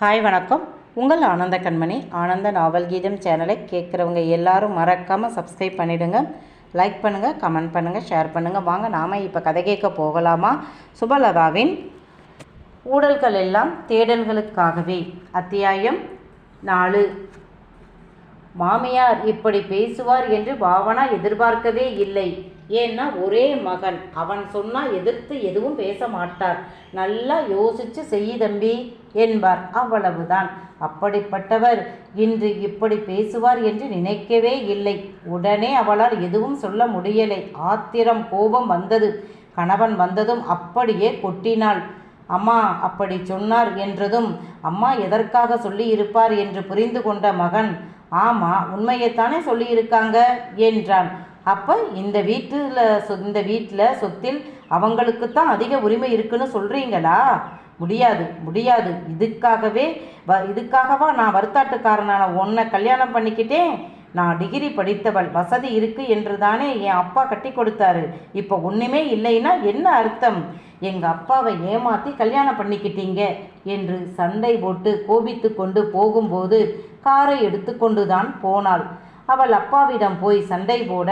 Hi வணக்கம். உங்கள் ஆனந்த கண்மணி. ஆனந்த நாவல் கீதம் சேனலை கேட்குறவங்க எல்லாரும் மறக்காமல் சப்ஸ்கிரைப் பண்ணிவிடுங்க லைக் பண்ணுங்கள் கமெண்ட் பண்ணுங்கள் ஷேர் பண்ணுங்கள் வாங்க நாம் இப்போ கதை கேட்க போகலாமா? சுபலதாவின் ஊடல்கள் எல்லாம் தேடல்களுக்காகவே. அத்தியாயம் நாலு. மாமியார் இப்படி பேசுவார் என்று பாவனா எதிர்பார்க்கவே இல்லை. ஏன்னா ஒரே மகன். அவன் சொன்னால் எதிர்த்து எதுவும் பேச மாட்டார். நல்லா யோசிச்சு செய் தம்பி என்பார். அவ்வளவுதான். அப்படிப்பட்டவர் இன்று இப்படி பேசுவார் என்று நினைக்கவே இல்லை. உடனே அவளால் எதுவும் சொல்ல முடியலை. ஆத்திரம் கோபம் வந்தது. கணவன் வந்ததும் அப்படியே கொட்டினாள். அம்மா அப்படி சொன்னார் என்றதும் அம்மா எதற்காக சொல்லியிருப்பார் என்று புரிந்து கொண்ட மகன் ஆமா உண்மையைத்தானே சொல்லியிருக்காங்க என்றான். அப்போ இந்த வீட்டில் இந்த வீட்டில் சொத்தில் அவங்களுக்கு தான் அதிக உரிமை இருக்குன்னு சொல்கிறீங்களா முடியாது முடியாது. இதுக்காகவே வ இதுக்காகவா நான் வருத்தாட்டுக்காரனான உன்னை கல்யாணம் பண்ணிக்கிட்டேன்? நான் டிகிரி படித்தவள் வசதி இருக்கு என்று தானே என் அப்பா கட்டி கொடுத்தாரு. இப்போ ஒன்றுமே இல்லைன்னா என்ன அர்த்தம்? எங்கள் அப்பாவை ஏமாற்றி கல்யாணம் பண்ணிக்கிட்டீங்க என்று சண்டை போட்டு கோபித்து கொண்டு போகும்போது காரை எடுத்துக்கொண்டு தான் போனாள். அவள் அப்பாவிடம் போய் சண்டை போட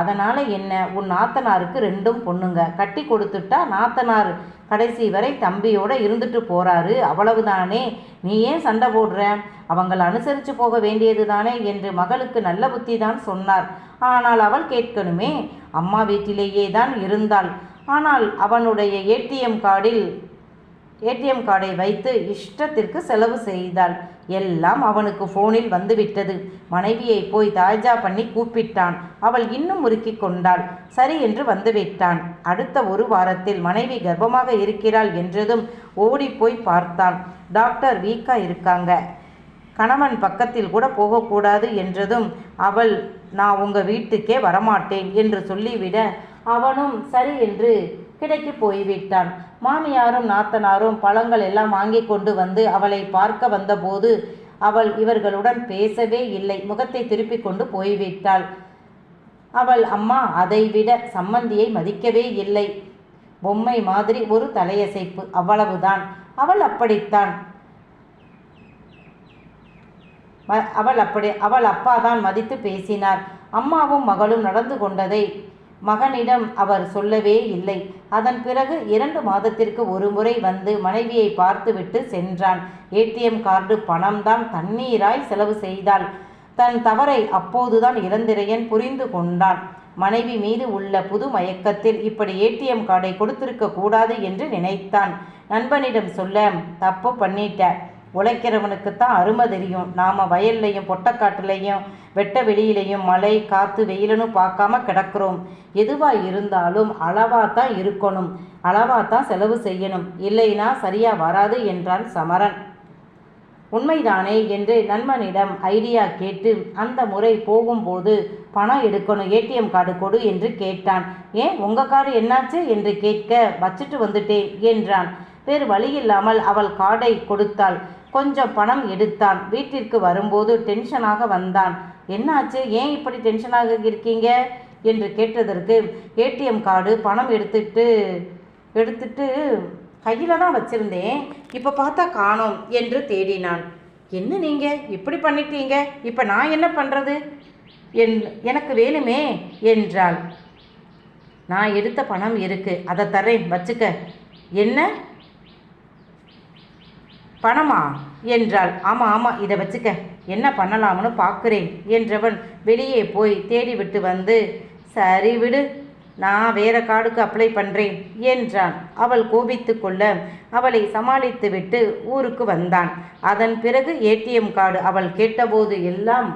அதனால் என்ன? உன் நாத்தனாருக்கு ரெண்டும் பொண்ணுங்க. கட்டி கொடுத்துட்டா நாத்தனார் கடைசி வரை தம்பியோட இருந்துட்டு போறாரு. அவ்வளவுதானே? நீ ஏன் சண்டை போடுற? அவங்கள் அனுசரித்து போக வேண்டியது தானே என்று மகளுக்கு நல்ல புத்தி தான் சொன்னார். ஆனால் அவள் கேட்கணுமே? அம்மா வீட்டிலேயே தான் இருந்தாள். ஆனால் அவனுடைய ஏடிஎம் கார்டில் ஏடிஎம் கார்டை வைத்து இஷ்டத்திற்கு செலவு செய்தாள். எல்லாம் அவனுக்கு ஃபோனில் வந்துவிட்டது. மனைவியை போய் தாஜா பண்ணி கூப்பிட்டான். அவள் இன்னும் முறுக்கி கொண்டாள். சரி என்று வந்துவிட்டான். அடுத்த ஒரு வாரத்தில் மனைவி கர்ப்பமாக இருக்கிறாள் என்றதும் ஓடிப்போய் பார்த்தான். டாக்டர் வீக்கா இருக்காங்க. கணவன் பக்கத்தில் கூட போகக்கூடாது என்றதும் அவள் நான் உங்கள் வீட்டுக்கே வரமாட்டேன் என்று சொல்லிவிட அவனும் சரி என்று கிடைக்கு போய்விட்டான். மாமியாரும் நாத்தனாரும் பழங்கள் எல்லாம் வாங்கி கொண்டு வந்து அவளை பார்க்க வந்தபோது அவள் இவர்களுடன் பேசவே இல்லை. முகத்தை திருப்பிக் கொண்டு போய்விட்டாள். அவள் அம்மா அதைவிட சம்மந்தியை மதிக்கவே இல்லை. பொம்மை மாதிரி ஒரு தலையசைப்பு. அவ்வளவுதான். அவள் அப்படித்தான். அவள் அப்படி அவள் அப்பா தான் மதித்து பேசினார். அம்மாவும் மகளும் நடந்து கொண்டதை மகனிடம் அவர் சொல்லவே இல்லை. அதன் பிறகு இரண்டு மாதத்திற்கு ஒரு முறை வந்து மனைவியை பார்த்துவிட்டு சென்றான். ஏடிஎம் கார்டு பணம்தான் தண்ணீராய் செலவு செய்தாள். தன் தவறை அப்போதுதான் இளந்திரையன் புரிந்து கொண்டான். மனைவி மீது உள்ள புது மயக்கத்தில் இப்படி ஏடிஎம் கார்டை கொடுத்திருக்க கூடாது என்று நினைத்தான். நண்பனிடம் சொல்ல தப்பு பண்ணிட்ட. உழைக்கிறவனுக்கு தான் அருமை தெரியும். நாம் வயல்லையும் பொட்டக்காட்டுலையும் வெட்ட வெளியிலையும் மழை காற்று வெயிலுன்னு பார்க்காம கிடக்கிறோம். எதுவாக இருந்தாலும் அளவாக தான் இருக்கணும். அளவாக தான் செலவு செய்யணும். இல்லைனா சரியாக வராது என்றான் சமரன். உண்மைதானே என்று நண்பனிடம் ஐடியா கேட்டு அந்த முறை போகும்போது பணம் எடுக்கணும் ஏடிஎம் கார்டு கொடு என்று கேட்டான். ஏன்? உங்கள் கார்டு என்னாச்சு? என்று கேட்க வச்சுட்டு வந்துட்டேன் என்றான். வேறு வழியில்லாமல் அவள் கார்டை கொடுத்தாள். கொஞ்சம் பணம் எடுத்தான். வீட்டிற்கு வரும்போது டென்ஷனாக வந்தான். என்னாச்சு? ஏன் இப்படி டென்ஷனாக இருக்கீங்க? என்று கேட்டதற்கு ஏடிஎம் கார்டு பணம் எடுத்துட்டு எடுத்துட்டு கையில் தான் வச்சுருந்தேன். இப்போ பார்த்தா காணோம் என்று தேடினான். என்ன நீங்கள் இப்படி பண்ணிட்டீங்க? இப்போ நான் என்ன பண்ணுறது என் எனக்கு வேணுமே என்றாள். நான் எடுத்த பணம் இருக்குது அதை தரேன் வச்சுக்க. என்ன? பணமா? என்றாள். ஆமாம் ஆமாம் இதை வச்சுக்க. என்ன பண்ணலாம்னு பார்க்குறேன் என்றவன் வெளியே போய் தேடிவிட்டு வந்து சரி விடு நான் வேற கார்டுக்கு அப்ளை பண்ணுறேன் என்றான். அவள் கோபித்து கொள்ள அவளை சமாளித்துவிட்டு ஊருக்கு வந்தான். அதன் பிறகு ஏடிஎம் கார்டு அவள் கேட்டபோது எல்லாம்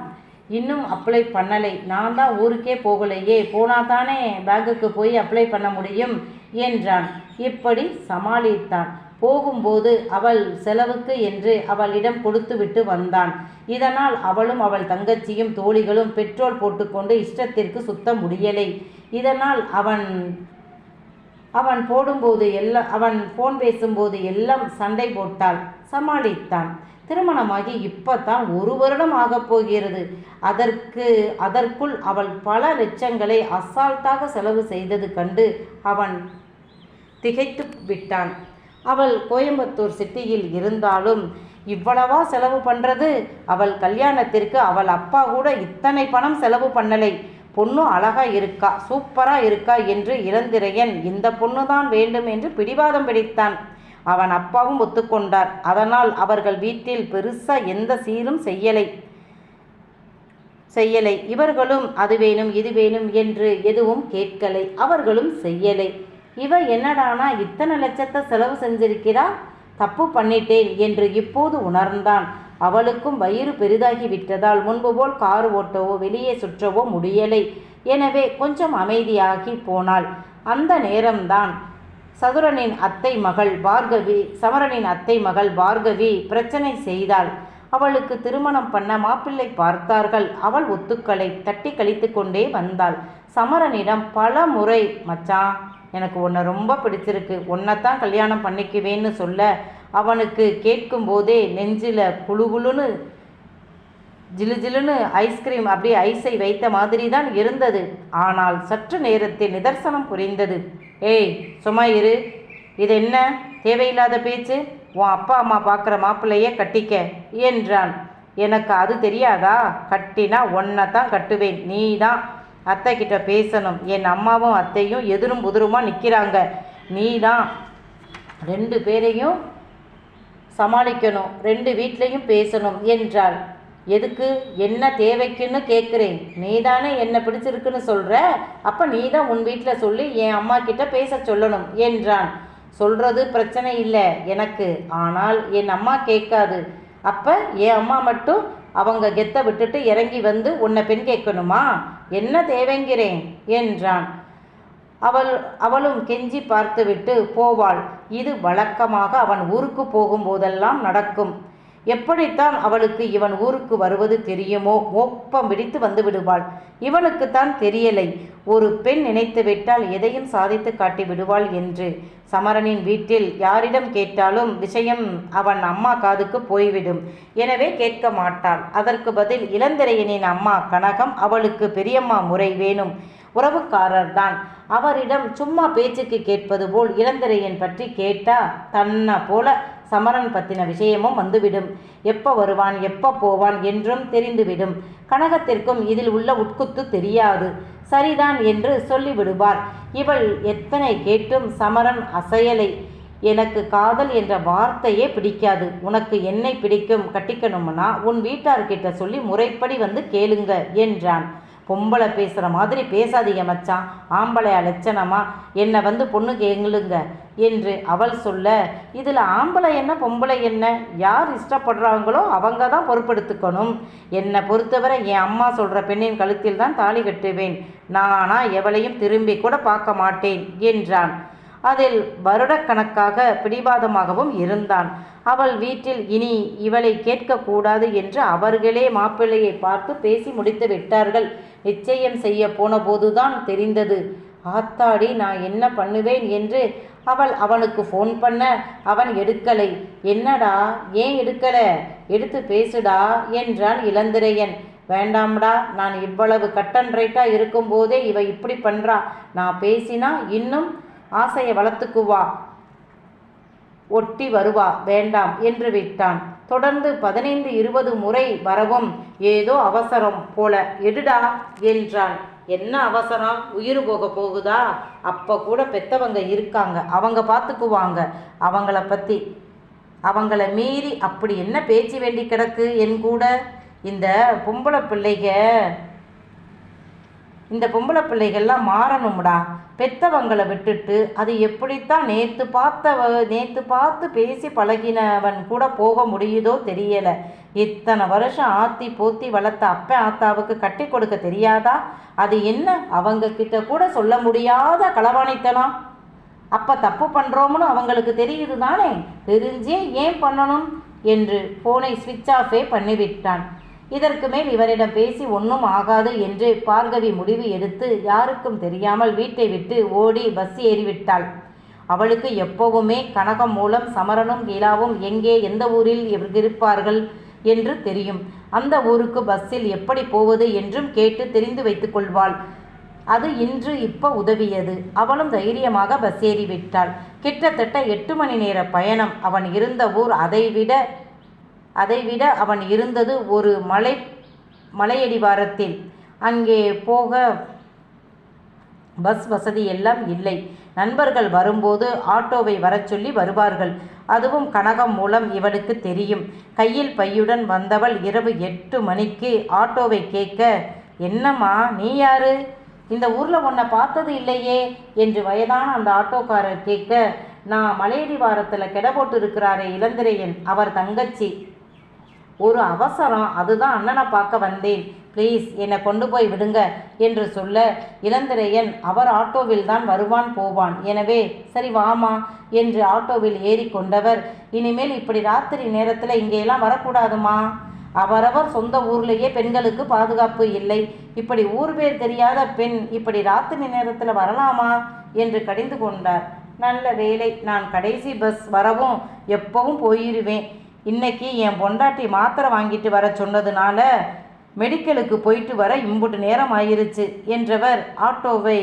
இன்னும் அப்ளை பண்ணலை. நான் தான் ஊருக்கே போகலையே. போனால் தானே பேங்குக்கு போய் அப்ளை பண்ண முடியும்? என்றான். இப்படி சமாளித்தான். போகும்போது அவள் செலவுக்கு என்று அவளிடம் கொடுத்துவிட்டு வந்தான். இதனால் அவளும் அவள் தங்கச்சியும் தோழிகளும் பெட்ரோல் போட்டுக்கொண்டு இஷ்டத்திற்கு சுத்த முடியலை. இதனால் அவன் அவன் போடும்போது எல்லாம் அவன் ஃபோன் பேசும்போது எல்லாம் சண்டை போட்டாள். சமாளித்தான். திருமணமாகி இப்பத்தான் ஒரு வருடம் ஆகப் போகிறது. அதற்கு அதற்குள் அவள் பல லட்சங்களை அசால்ட்டாக செலவு செய்தது கண்டு அவன் திகைத்து விட்டான். அவள் கோயம்புத்தூர் சிட்டியில் இருந்தாலும் இவ்வளவா செலவு பண்ணுறது அவள் கல்யாணத்திற்கு அவள் அப்பா கூட இத்தனை பணம் செலவு பண்ணலை. பொண்ணு அழகா இருக்கா சூப்பரா இருக்கா என்று இளந்திரையன் இந்த பொண்ணு தான் வேண்டும் என்று பிடிவாதம் பிடித்தான். அவன் அப்பாவும் ஒத்துக்கொண்டார். அதனால் அவர்கள் வீட்டில் பெருசா எந்த சீரும் செய்யலை. செய்யலை. இவர்களும் அது வேணும் இது வேணும் என்று எதுவும் கேட்கலை. அவர்களும் செய்யலை. இவ என்னடானா இத்தனை லட்சத்தை செலவு செஞ்சிருக்கிறா? தப்பு பண்ணிட்டேன் என்று இப்போது உணர்ந்தான். அவளுக்கும் வயிறு பெரிதாகி விட்டதால் முன்பு போல் கார் ஓட்டவோ வெளியே சுற்றவோ முடியலை. எனவே கொஞ்சம் அமைதியாகி போனாள். அந்த நேரம்தான் சதுரனின் அத்தை மகள் பார்கவி சமரனின் அத்தை மகள் பார்கவி பிரச்சனை செய்தாள். அவளுக்கு திருமணம் பண்ண மாப்பிள்ளை பார்த்தார்கள். அவள் ஒத்துக்களை தட்டி கழித்து கொண்டே வந்தாள். சமரனிடம் பல முறை மச்சான் எனக்கு உன்னை ரொம்ப பிடிச்சிருக்கு. உன்னைத்தான் கல்யாணம் பண்ணிக்குவேன்னு சொல்ல அவனுக்கு கேட்கும் போதே நெஞ்சில் குழுகுழுன்னு ஜிலு ஜிலுன்னு ஐஸ்கிரீம் அப்படியே ஐஸை வைத்த மாதிரி தான் இருந்தது. ஆனால் சற்று நேரத்தில் நிதர்சனம் புரிந்தது. ஏய் சும்மா இரு. இது என்ன? தேவையில்லாத பேச்சு? உன் அப்பா அம்மா பார்க்குற மாப்பிள்ளையே கட்டிக்க என்றான். எனக்கு அது தெரியாதா? கட்டினா ஒன்றை தான் கட்டுவேன். நீ தான் அத்தை கிட்ட பேசணும். என் அம்மாவும் அத்தையும் எதிரும் புதிருமா நிற்கிறாங்க நீ தான் ரெண்டு பேரையும் சமாளிக்கணும். ரெண்டு வீட்லேயும் பேசணும் என்றாள். எதுக்கு? என்ன தேவைக்குன்னு கேட்குறேன் நீ தானே என்னை பிடிச்சிருக்குன்னு சொல்கிற அப்போ நீ தான் உன் வீட்டில் சொல்லி என் அம்மா கிட்ட பேச சொல்லணும் என்றான். சொல்கிறது பிரச்சனை இல்லை எனக்கு. ஆனால் என் அம்மா கேட்காது. அப்போ என் அம்மா மட்டும் அவங்க கெத்தை விட்டுட்டு இறங்கி வந்து உன்னை பெண் கேட்கணுமா? என்ன தேவைங்கிறேன்? என்றான். அவள் அவளும் கெஞ்சி பார்த்துவிட்டு போவாள். இது வழக்கமாக அவன் ஊருக்கு போகும்போதெல்லாம் நடக்கும். எப்படித்தான் அவளுக்கு இவன் ஊருக்கு வருவது தெரியுமோ? மோப்பம் பிடித்து வந்து விடுவாள். இவனுக்குத்தான் தெரியலை. ஒரு பெண் நினைத்து விட்டால் எதையும் சாதித்து காட்டி விடுவாள் என்று. சமரனின் வீட்டில் யாரிடம் கேட்டாலும் விஷயம் அவன் அம்மா காதுக்கு போய்விடும். எனவே கேட்க மாட்டாள். அதற்கு பதில் இளந்திரையனின் அம்மா கனகம் அவளுக்கு பெரியம்மா முறை வேணும் உறவுக்காரர்தான். அவரிடம் சும்மா பேச்சுக்கு கேட்பது போல் இளந்திரையன் பற்றி கேட்டா தன்னை போல சமரன் பற்றின விஷயமும் வந்துவிடும். எப்போ வருவான் எப்போ போவான் என்றும் தெரிந்துவிடும். கனகத்திற்கும் இதில் உள்ள உட்குத்து தெரியாது. சரிதான் என்று சொல்லிவிடுவார். இவள் எத்தனை கேட்டும் சமரன் அசையலை. எனக்கு காதல் என்ற வார்த்தையே பிடிக்காது. உனக்கு என்னை பிடிக்கும் கட்டிக்கணும்னா உன் வீட்டார்கிட்ட சொல்லி முறைப்படி வந்து கேளுங்க என்றான். பொம்பளை பேசுகிற மாதிரி பேசாதீங்க மச்சான். ஆம்பளை லட்சணமா? என்னை வந்து பொண்ணு எங்களுங்க என்று அவள் சொல்ல இதில் ஆம்பளை என்ன பொம்பளை என்ன? யார் இஷ்டப்படுறாங்களோ அவங்க தான் பொறுப்படுத்திக்கணும். என்னை பொறுத்தவரை என் அம்மா சொல்கிற பெண்ணின் கழுத்தில் தான் தாலி கட்டுவேன். நானா எவளையும் திரும்பி கூட பார்க்க மாட்டேன் என்றான். அதில் வருடக்கணக்காக பிடிவாதமாகவும் இருந்தான். அவள் வீட்டில் இனி இவளை கேட்கக்கூடாது என்று அவர்களே மாப்பிள்ளையை பார்த்து பேசி முடித்து விட்டார்கள். நிச்சயம் செய்ய போன போதுதான் தெரிந்தது. ஆத்தாடி நான் என்ன பண்ணுவேன் என்று அவள் அவனுக்கு ஃபோன் பண்ண அவன் எடுக்கலை. என்னடா? ஏன் எடுக்கல? எடுத்து பேசுடா என்றான் இளந்திரையன். வேண்டாம்டா நான் இவ்வளவு கட்டன் ரைட்டாக இருக்கும்போதே இவ இப்படி பண்ணுறா நான் பேசினா இன்னும் ஆசையை வளர்த்துக்குவா ஒட்டி வருவா. வேண்டாம் என்று விட்டான். தொடர்ந்து பதினைந்து இருபது முறை வரவும் ஏதோ அவசரம் போல. எடுடா என்றான். என்ன அவசரம்? உயிர் போக போகுதா? அப்போ கூட பெத்தவங்க இருக்காங்க. அவங்க பார்த்துக்குவாங்க அவங்கள பற்றி அவங்கள மீறி அப்படி என்ன பேச்சு வேண்டி கிடக்கு என் கூட? இந்த பொம்பளை பிள்ளைக இந்த பொம்பளை பிள்ளைகள்லாம் மாறணும்டா. பெத்தவங்களை விட்டுட்டு அது எப்படித்தான் நேற்று பார்த்த நேற்று பார்த்து பேசி பழகினவன் கூட போக முடியுதோ தெரியலை. இத்தனை வருஷம் ஆத்தி போத்தி வளர்த்த அப்ப ஆத்தாவுக்கு கட்டி கொடுக்க தெரியாதா? அது என்ன? அவங்க கிட்ட கூட சொல்ல முடியாத களவாணித்தனம். அப்போ தப்பு பண்ணுறோம்னு அவங்களுக்கு தெரியுது தானே தெரிஞ்சே ஏன் பண்ணணும்? என்று ஃபோனை ஸ்விட்ச் ஆஃபே பண்ணிவிட்டான். இதற்கு மேல் இவரிடம் பேசி ஒன்றும் ஆகாது என்று பார்கவி முடிவு எடுத்து யாருக்கும் தெரியாமல் வீட்டை விட்டு ஓடி பஸ் ஏறிவிட்டாள். அவளுக்கு எப்போவுமே கனகம் மூலம் சமரனும் கீழாவும் எங்கே எந்த ஊரில் இருப்பார்கள் என்று தெரியும். அந்த ஊருக்கு பஸ்ஸில் எப்படி போவது என்றும் கேட்டு தெரிந்து வைத்துக் கொள்வாள். அது இன்று இப்போ உதவியது. அவளும் தைரியமாக பஸ் ஏறிவிட்டாள். கிட்டத்தட்ட எட்டு மணி நேர பயணம் அவன் இருந்த ஊர் அதைவிட அதைவிட அவன் இருந்தது ஒரு மலை மலையடிவாரத்தில். அங்கே போக பஸ் வசதி எல்லாம் இல்லை. நண்பர்கள் வரும்போது ஆட்டோவை வரச் சொல்லி வருவார்கள். அதுவும் கனகம் மூலம் இவளுக்கு தெரியும். கையில் பையுடன் வந்தவள் இரவு எட்டு மணிக்கு ஆட்டோவை கேட்க என்னம்மா நீ யாரு? இந்த ஊரில் உன்னை பார்த்தது இல்லையே? என்று வயதான அந்த ஆட்டோக்காரர் கேட்க நான் மலையடிவாரத்தில் கெட போட்டு இருக்கிறாரே இளந்திரையன் அவர் தங்கச்சி. ஒரு அவசரம். அதுதான் அண்ணனை பார்க்க வந்தேன். ப்ளீஸ் என்னை கொண்டு போய் விடுங்க என்று சொல்ல இளந்திரையன் அவர் ஆட்டோவில் தான் வருவான் போவான். எனவே சரி வாமா என்று ஆட்டோவில் ஏறி கொண்டவர். இனிமேல் இப்படி ராத்திரி நேரத்தில் இங்கேயெல்லாம் வரக்கூடாதுமா. அவரவர் சொந்த ஊர்லேயே பெண்களுக்கு பாதுகாப்பு இல்லை. இப்படி ஊர் பேர் தெரியாத பெண் இப்படி ராத்திரி நேரத்தில் வரலாமா? என்று கடிந்து கொண்டார். நல்ல வேலை நான் கடைசி பஸ் வரவும் எப்பவும் போயிடுவேன் இன்னைக்கு என் பொண்டாட்டி மாத்திரை வாங்கிட்டு வர சொன்னதுனால மெடிக்கலுக்கு போயிட்டு வர இம்புட்டு நேரம் ஆயிருச்சு என்றவர் ஆட்டோவை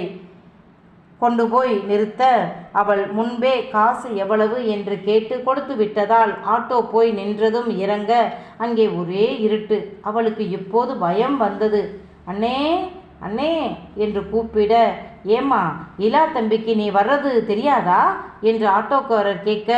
கொண்டு போய் நிறுத்த அவள் முன்பே காசு எவ்வளவு என்று கேட்டு கொடுத்து விட்டதால் ஆட்டோ போய் நின்றதும் இறங்க அங்கே ஒரே இருட்டு. அவளுக்கு இப்போது பயம் வந்தது. அண்ணே அண்ணே என்று கூப்பிட ஏம்மா இலா தம்பிக்கு நீ வர்றது தெரியாதா? என்று ஆட்டோக்காரர் கேட்க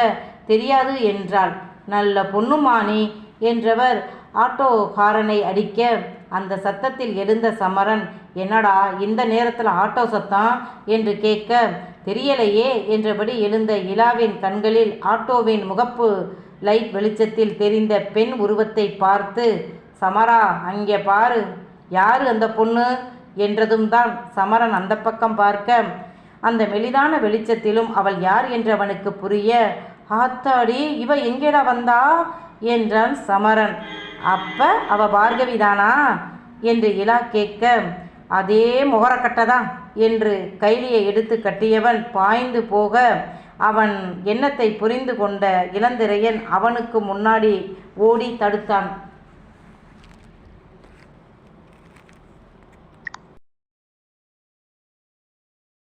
தெரியாது என்றாள். நல்ல பொண்ணுமானி என்றவர் ஆட்டோக்காரனை அடிக்க அந்த சத்தத்தில் எழுந்த சமரன் என்னடா இந்த நேரத்தில் ஆட்டோ சத்தம்? என்று கேட்க தெரியலையே என்றபடி எழுந்த இலாவின் கண்களில் ஆட்டோவின் முகப்பு லைட் வெளிச்சத்தில் தெரிந்த பெண் உருவத்தை பார்த்து சமரா அங்கே பாரு. யாரு அந்த பொண்ணு? என்றதும் தான் சமரன் அந்த பக்கம் பார்க்க அந்த மெலிதான வெளிச்சத்திலும் அவள் யார் என்று அவனுக்கு புரிய ஆத்தாடி இவ எங்கேடா வந்தா? என்றான் சமரன். அப்ப அவ பார்கவிதானா என்று இலா கேட்க அதே முகரக்கட்டதான் என்று கைலியை எடுத்து கட்டியவன் பாய்ந்து போக அவன் எண்ணத்தை புரிந்து கொண்ட இளந்திரையன் அவனுக்கு முன்னாடி ஓடி தடுத்தான்.